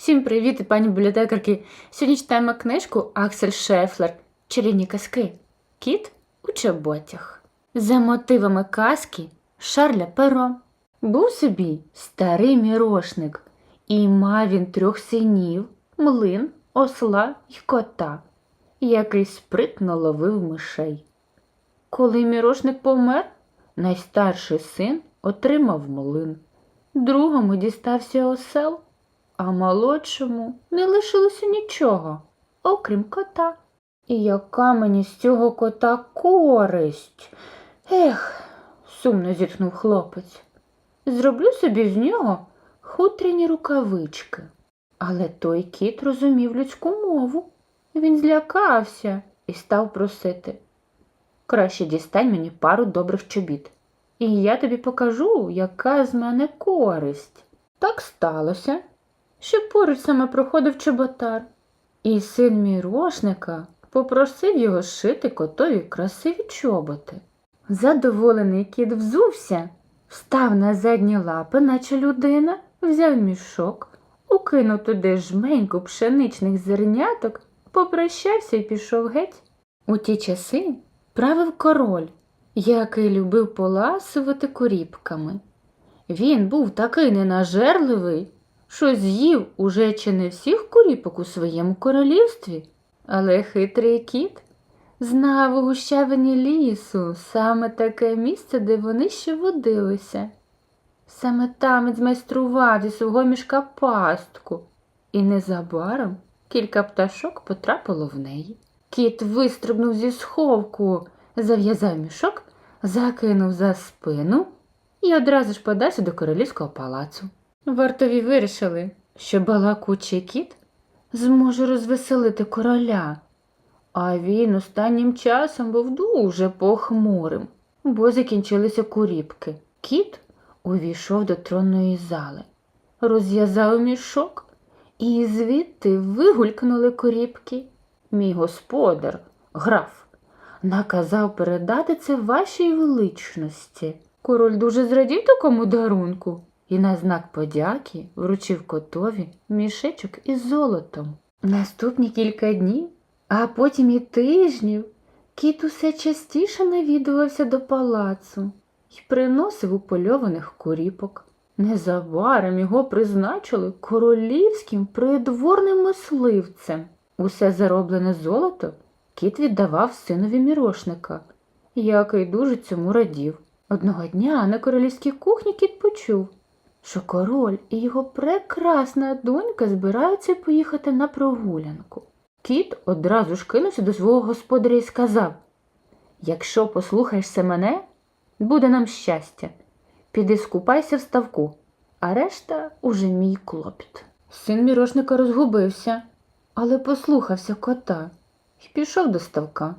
Всім привіт, пані бібліотекарки. Сьогодні читаємо книжку Аксель Шефлер Чарівні казки. Кіт у чоботях. За мотивами казки Шарля Перо. Був собі старий мірошник, і мав він трьох синів, млин, осла й кота, який спритно ловив мишей. Коли мірошник помер, найстарший син отримав млин, другому дістався осел, а молодшому не лишилося нічого, окрім кота. І яка мені з цього кота користь? Ех, сумно зітхнув хлопець. Зроблю собі з нього хутряні рукавички. Але той кіт розумів людську мову. Він злякався і став просити. Краще дістань мені пару добрих чобіт, і я тобі покажу, яка з мене користь. Так сталося, що поруч саме проходив чоботар, і син мірошника попросив його шити котові красиві чоботи. Задоволений кіт взувся, встав на задні лапи, наче людина, взяв мішок, укинув туди жменьку пшеничних зерняток, попрощався і пішов геть. У ті часи правив король, який любив поласувати куріпками. Він був такий ненажерливий, що з'їв уже чи не всіх куріпок у своєму королівстві, але хитрий кіт знав у гущавині лісу саме таке місце, де вони ще водилися. Саме там змайстрував зі свого мішка пастку, і незабаром кілька пташок потрапило в неї. Кіт вистрибнув зі сховку, зав'язав мішок, закинув за спину і одразу ж подався до королівського палацу. Вартові вирішили, що балакучий кіт зможе розвеселити короля, а він останнім часом був дуже похмурим, бо закінчилися куріпки. Кіт увійшов до тронної зали, розв'язав мішок, і звідти вигулькнули куріпки. Мій господар, граф, наказав передати це вашій величності. Король дуже зрадів такому дарунку і на знак подяки вручив котові мішечок із золотом. Наступні кілька днів, а потім і тижнів, кіт усе частіше навідувався до палацу і приносив упольованих куріпок. Незабаром його призначили королівським придворним мисливцем. Усе зароблене золото кіт віддавав синові мірошника, який дуже цьому радів. Одного дня на королівській кухні кіт почув, що король і його прекрасна донька збираються поїхати на прогулянку. Кіт одразу ж кинувся до свого господаря і сказав Якщо послухаєшся мене, буде нам щастя. Піди скупайся в ставку, а решта уже мій клопіт. Син мірошника розгубився, але послухався кота і пішов до ставка.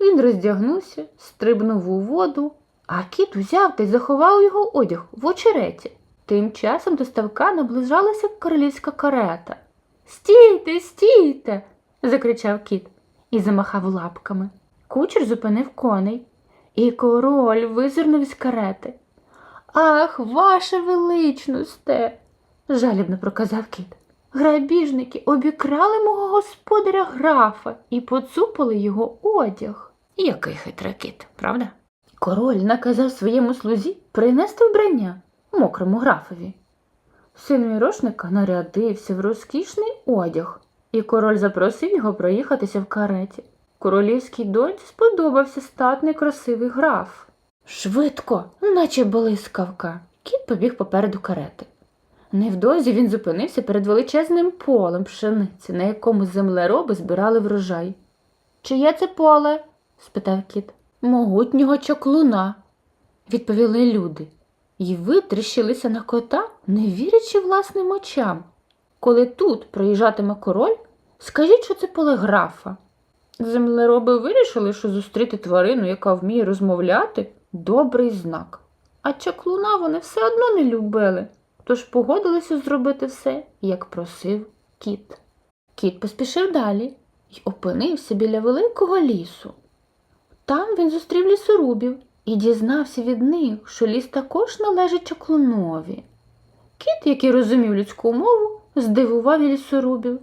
Він роздягнувся, стрибнув у воду, а кіт узяв та й заховав його одяг в очереті. Тим часом до ставка наближалася королівська карета. Стійте, стійте. закричав кіт і замахав лапками. Кучер зупинив коней, і король визирнув із карети. Ах, ваше величносте, жалібно проказав кіт. Грабіжники обікрали мого господаря графа і поцупили його одяг. Який хитрий кіт, правда? Король наказав своєму слузі принести вбрання мокрому графові. Син мірошника нарядився в розкішний одяг, і король запросив його проїхатися в кареті. Королівській доньці сподобався статний красивий граф. Швидко, наче блискавка, кіт побіг попереду карети. Невдовзі він зупинився перед величезним полем пшениці, на якому землероби збирали врожай. Чиє це поле? спитав кіт. Могутнього чоклуна, відповіли люди, і витріщилися на кота, не вірячи власним очам. Коли тут проїжджатиме король, скажіть, що це поле графа. Землероби вирішили, що зустріти тварину, яка вміє розмовляти, добрий знак. А чаклуна вони все одно не любили, тож погодилися зробити все, як просив кіт. Кіт поспішив далі і опинився біля великого лісу. Там він зустрів лісорубів і дізнався від них, що ліс також належить чаклунові. Кіт, який розумів людську мову, здивував і лісорубів.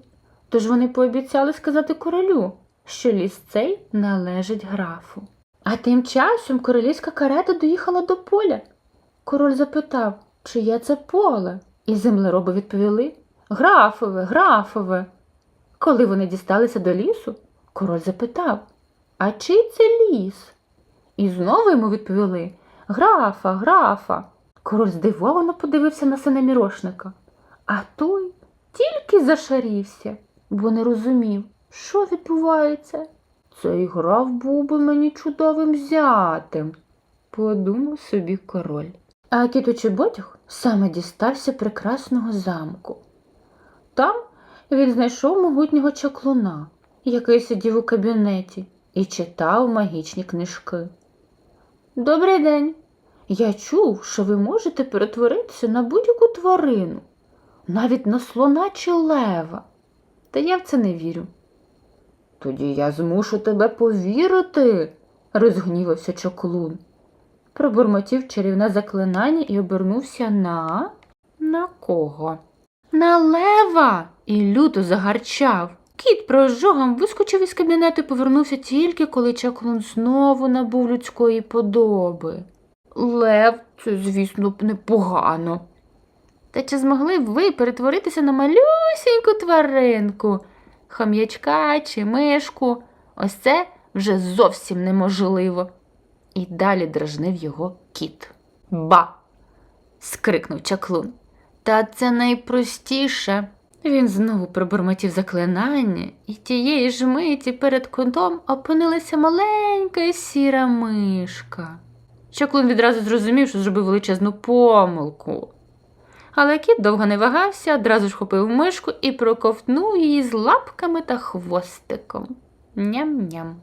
Тож вони пообіцяли сказати королю, що ліс цей належить графу. А тим часом королівська карета доїхала до поля. Король запитав, чиє це поле, і землероби відповіли Графове, графове. Коли вони дісталися до лісу, король запитав, а чий це ліс? І знову йому відповіли Графа, графа. Король здивовано подивився на сина мірошника, а той тільки зашарівся, бо не розумів, що відбувається. Цей граф був би мені чудовим зятем, подумав собі король. А чоботях саме дістався прекрасного замку. Там він знайшов могутнього чаклуна, який сидів у кабінеті і читав магічні книжки. Добрий день. Я чув, що ви можете перетворитися на будь-яку тварину, навіть на слона чи лева. Та я в це не вірю. Тоді я змушу тебе повірити, розгнівався чаклун. Пробурмотів чарівне заклинання і обернувся на. На кого? На лева. І люто загарчав. Кіт прожогом вискочив із кабінету і повернувся тільки, коли чаклун знову набув людської подоби. Лев, це, звісно, непогано. Та чи змогли б ви перетворитися на малюсіньку тваринку, хам'ячка чи мишку? Ось це вже зовсім неможливо. І далі дражнив його кіт. Ба. скрикнув чаклун. Та це найпростіше. Він знову пробормотів заклинання, і тієї ж миті перед кутом опинилася маленька сіра мишка. Чаклун відразу зрозумів, що зробив величезну помилку. Але кіт довго не вагався, одразу ж хопив мишку і проковтнув її з лапками та хвостиком. Ням-ням.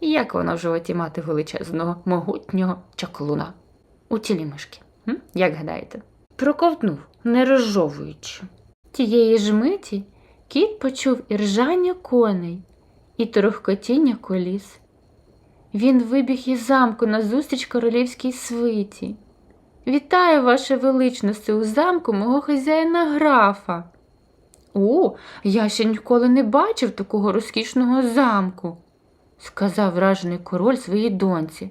Як вона в животі мати величезного, могутнього чаклуна? У тілі мишки. М? Як гадаєте? Проковтнув, не розжовуючи. Тієї ж миті кіт почув і ржання коней, і торохкотіння коліс. Він вибіг із замку назустріч королівській свиті. Вітаю, ваше величності, у замку мого хазяїна графа. О, я ще ніколи не бачив такого розкішного замку, сказав вражений король своїй доньці,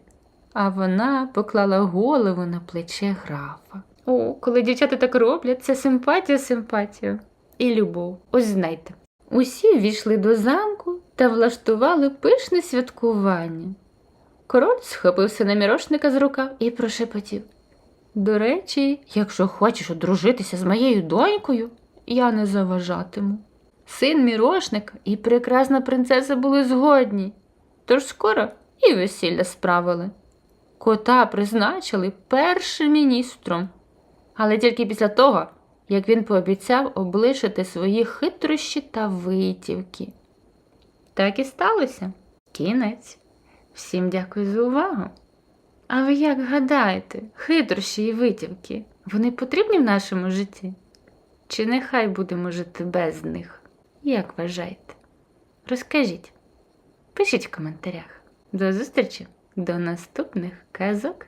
а вона поклала голову на плече графа. О, коли дівчата так роблять, це симпатія, симпатія і любов. Ось знайте. Усі ввійшли до замку та влаштували пишне святкування. Король схопив сина мірошника з рукав і прошепотів. До речі, якщо хочеш одружитися з моєю донькою, я не заважатиму. Син мірошника і прекрасна принцеса були згодні, тож скоро і весілля справили. Кота призначили першим міністром, але тільки після того, як він пообіцяв облишити свої хитрощі та витівки. Так і сталося. Кінець. Всім дякую за увагу. А ви як гадаєте, хитрощі і витівки, вони потрібні в нашому житті? Чи нехай будемо жити без них? Як вважаєте? Розкажіть, пишіть в коментарях. До зустрічі, до наступних казок.